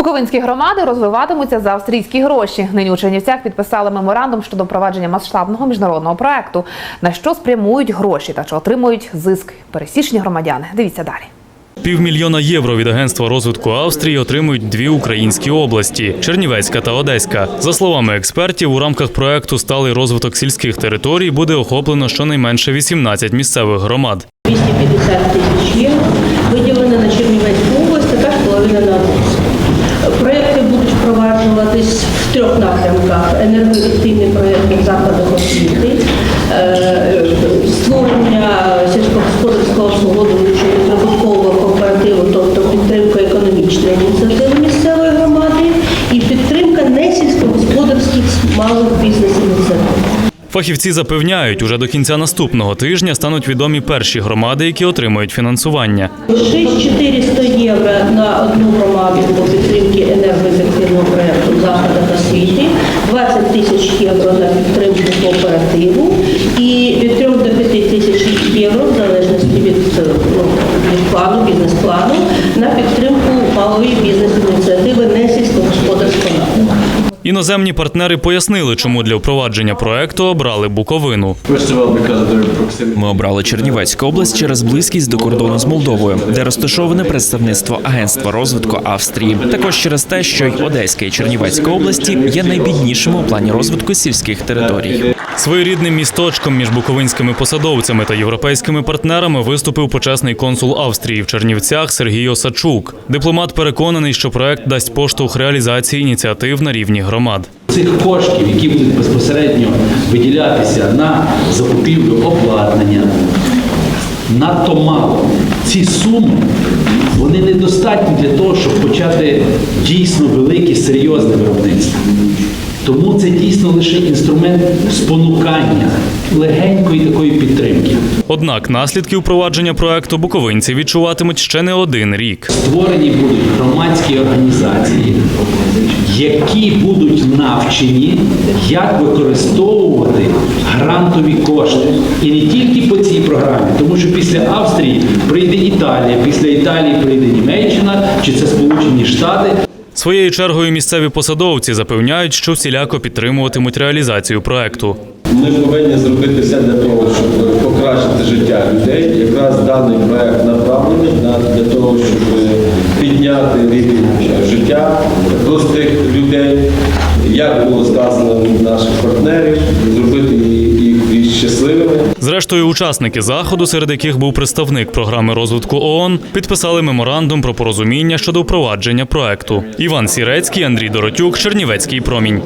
Буковинські громади розвиватимуться за австрійські гроші. Нині у Чернівцях підписали меморандум щодо впровадження масштабного міжнародного проекту. На що спрямують гроші та чи отримують зиск пересічні громадяни. Дивіться далі. Півмільйона євро від агентства розвитку Австрії отримують дві українські області Чернівецька та Одеська. За словами експертів, у рамках проекту Сталий розвиток сільських територій буде охоплено щонайменше 18 місцевих громад. 250 тисяч євро виділено на Чернівецьку область, така ж половина на Одесу. Проекти будуть впроваджуватись в трьох напрямках: енергоефективний проєкт в закладах освіти, е, створення сільськогосподарського обслуговуючого прибуткового кооперативу, тобто підтримка економічної ініціативи місцевої громади і підтримка несільськогосподарських малих бізнес-ініціатив. Фахівці запевняють, уже до кінця наступного тижня стануть відомі перші громади, які отримують фінансування. 6400 євро на одну громаду по підтримці енергоефективного проєкту закладах освіти, 20 тисяч євро на підтримку кооперативу і від 3 до 5 тисяч євро, в залежності від, е, ну, від плану, бізнес-плану, на підтримку малої бізнес-ініціативи не сільськогосподарського напрямку. Іноземні партнери пояснили, чому для впровадження проекту обрали Буковину. Ми обрали Чернівецьку область через близькість до кордону з Молдовою, де розташоване представництво агентства розвитку Австрії. Також через те, що й Одеська і Чернівецька області є найбіднішими у плані розвитку сільських територій. Своєрідним місточком між буковинськими посадовцями та європейськими партнерами виступив почесний консул Австрії в Чернівцях Сергій Осачук. Дипломат переконаний, що проект дасть поштовх реалізації ініціатив на рівні громад. Цих коштів, які будуть безпосередньо виділятися на закупівлю обладнання, надто мало. Ці суми вони недостатні для того, щоб почати дійсно велике, серйозне виробництво. Тому це дійсно лише інструмент спонукання, легенької такої підтримки. Однак наслідки впровадження проекту буковинці відчуватимуть ще не один рік. Створені будуть громадські організації, які будуть навчені, як використовувати грантові кошти. І не тільки по цій програмі, тому що після Австрії прийде Італія, після Італії прийде Німеччина, чи це Сполучені Штати. Своєю чергою місцеві посадовці запевняють, що всіляко підтримуватимуть реалізацію проекту. Ми повинні зробити все для того, щоб покращити життя людей. Якраз даний проект направлений на для того, щоб підняти рівень життя простих людей, як було сказано в наших Зрештою, учасники заходу, серед яких був представник програми розвитку ООН, підписали меморандум про порозуміння щодо впровадження проекту. Іван Сірецький, Андрій Доротюк, Чернівецький промінь.